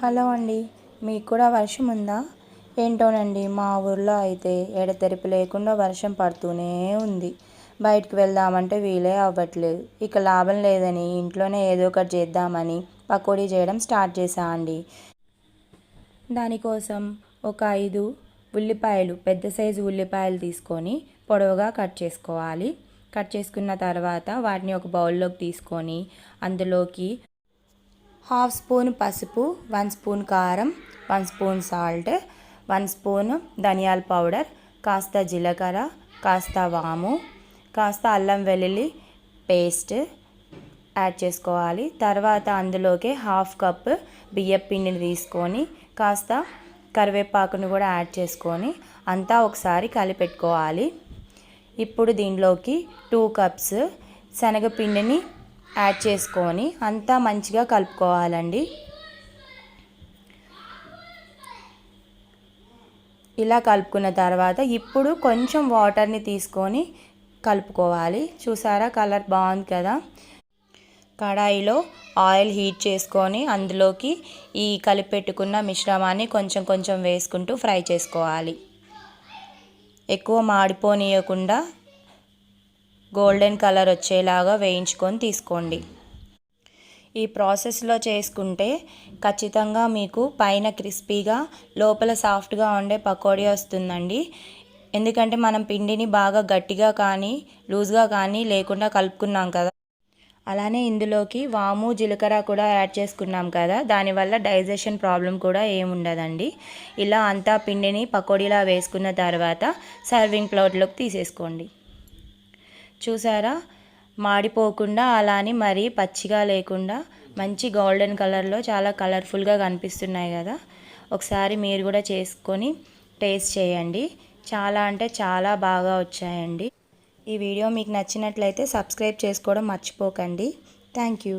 Hello అండి మీకు కూడా వర్షం ఉందా? ఏంటోనండి మా ఊర్లో అయితే ఎడతెరిపి లేకుండా వర్షం పడుతూనే ఉంది. బయటకు వెళ్దామంటే వీలే అవ్వట్లేదు. ఇక లాభం లేదని ఇంట్లోనే ఏదో ఒకటి చేద్దామని పకోడీ చేయడం స్టార్ట్ చేశా అండి. దానికోసం ఒక ఐదు ఉల్లిపాయలు పెద్ద సైజు ఉల్లిపాయలు తీసుకొని పొడవుగా కట్ చేసుకోవాలి. కట్ చేసుకున్న తర్వాత వాటిని ఒక బౌల్లోకి తీసుకొని అందులోకి హాఫ్ స్పూన్ పసుపు వన్ స్పూన్ కారం one spoon salt one spoon ధనియాల పౌడర్ కాస్త జీలకర్ర కాస్త వాము కాస్త అల్లం వెల్లుల్లి పేస్ట్ యాడ్ చేసుకోవాలి. తర్వాత అందులోకి హాఫ్ కప్ బియ్యం పిండిని తీసుకొని కాస్త కరివేపాకును కూడా యాడ్ చేసుకొని అంతా ఒకసారి కలిపెట్టుకోవాలి. ఇప్పుడు దీనిలోకి టూ కప్స్ శనగపిండిని యాడ్ చేసుకొని అంతా మంచిగా కలుపుకోవాలండి. ఇలా కలుపుకున్న తర్వాత ఇప్పుడు కొంచెం వాటర్ని తీసుకొని కలుపుకోవాలి. చూసారా కలర్ బాగుంది కదా? కడాయిలో ఆయిల్ హీట్ చేసుకొని అందులోకి ఈ కలిపెట్టుకున్న మిశ్రమాన్ని కొంచెం కొంచెం వేసుకుంటూ ఫ్రై చేసుకోవాలి. ఎక్కువ మాడిపోనీయకుండా గోల్డెన్ కలర్ వచ్చేలాగా వేయించుకొని తీసుకోండి. ఈ ప్రాసెస్లో చేసుకుంటే ఖచ్చితంగా మీకు పైన క్రిస్పీగా లోపల సాఫ్ట్గా ఉండే పకోడీ వస్తుందండి. ఎందుకంటే మనం పిండిని బాగా గట్టిగా కానీ లూజ్గా కానీ లేకుండా కలుపుకున్నాం కదా. అలానే ఇందులోకి వాము జీలకర్ర కూడా యాడ్ చేసుకున్నాం కదా. దానివల్ల డైజెషన్ ప్రాబ్లం కూడా ఏముండదండి. ఇలా అంతా పిండిని పకోడీలా వేసుకున్న తర్వాత సర్వింగ్ ప్లేట్లోకి తీసేసుకోండి. చూసారా? మాడిపోకుండా అలానే మరీ పచ్చిగా లేకుండా మంచి గోల్డెన్ కలర్లో చాలా కలర్ఫుల్గా కనిపిస్తున్నాయి కదా? ఒకసారి మీరు కూడా చేసుకొని టేస్ట్ చేయండి. చాలా అంటే చాలా బాగా వచ్చాయండి. ఈ వీడియో మీకు నచ్చినట్లయితే సబ్స్క్రైబ్ చేసుకోవడం మర్చిపోకండి. Thank you.